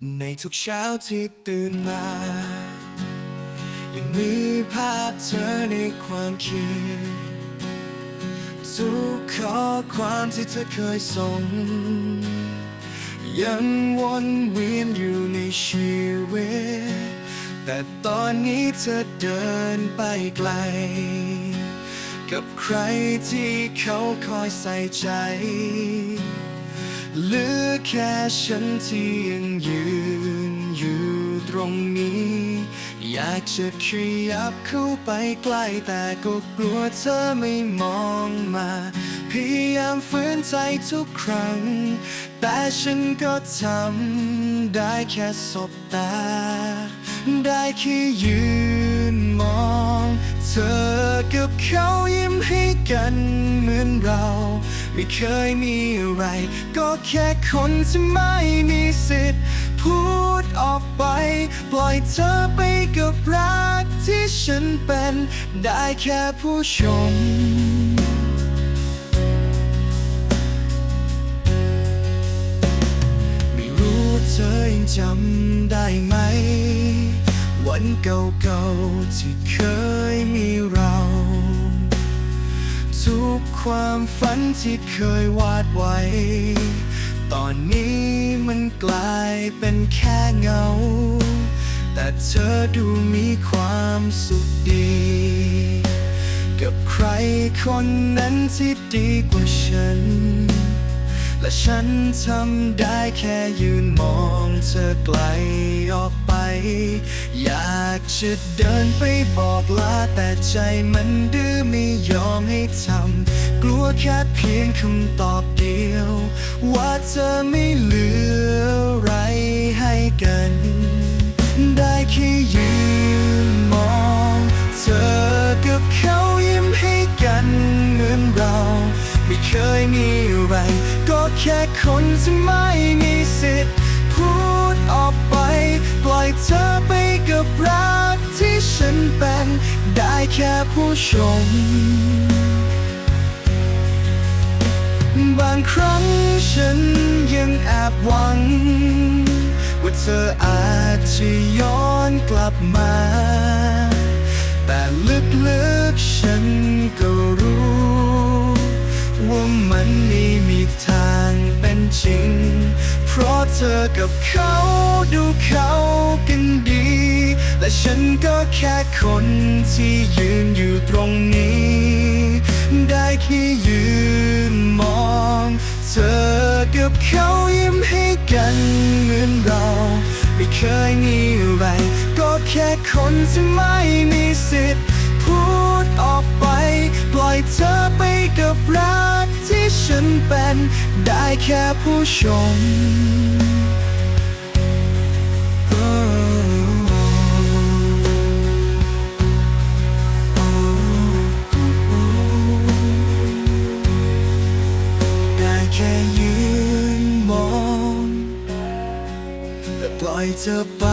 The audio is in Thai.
ในทุกเช้าที่ตื่นมายังมีภาพเธอในความคิด ทุกข้อความที่เธอเคยส่ง ยังวนเวียนอยู่ในชีวิต แต่ตอนนี้เธอเดินไปไกล กับใครที่เขาคอยใส่ใจหลือ แค่ฉันที่ยังยืนอยู่ตรงนี้ อยากจะขยับเข้าไปใกล้แต่ก็กลัวเธอไม่มองมา พยายามฝืนใจทุกครั้ง แต่ฉันก็ทำได้แค่สบตา ได้แค่ยืนมอง เธอกับเขายิ้มให้กันเหมือนเรา ไม่เคยมีอะไร ก็แค่คนที่ไม่มีสิทธิ์ พูดออกไป ปล่อยเธอไปกับรักที่ฉันเป็น ได้แค่ผู้ชม ไม่รู้ว่าเธอยังจำได้ไหม วันเก่าๆที่เคยมีเรา ทุกความฝันที่เคยวาดไว้ ตอนนี้มันกลายเป็นแค่เงา แต่เธอดูมีความสุขดี กับใครคนนั้นที่ดีกว่าฉัน และฉันทำได้แค่ยืนมองเธอไกลออก อยากจะเดินไปบอกลาแต่ใจมันดื้อไม่ยอมให้ทำ กลัวแค่เพียงคำตอบเดียว ว่าเธอไม่เหลืออะไรให้กัน ได้แค่ยืนมอง เธอกับเขายิ้มให้กันเหมือนเรา ไม่เคยมีอะไร ก็แค่คนที่ไม่มีสิทธิ์พูดออกไป เธอไปกับรักที่ฉันเป็นได้แค่ผู้ชม บางครั้งฉันยังแอบหวัง ว่าเธออาจจะย้อนกลับมา แต่ลึกๆฉันก็รู้ ว่ามันไม่มีทางเป็น จริง เพราะเธอกับเขาดูเขากันดี และฉันก็แค่คนที่ยืนอยู่ตรงนี้ ได้แค่ยืนมอง เธอกับเขายิ้มให้กันเหมือนเรา ไม่เคยมีอะไร ก็แค่คนที่ไม่มีสิทธิ์ พูดออกไป ปล่อยเธอ เป็นได้แค่ผู้ชมได้แค่ยืนมองปล่อยเธอไป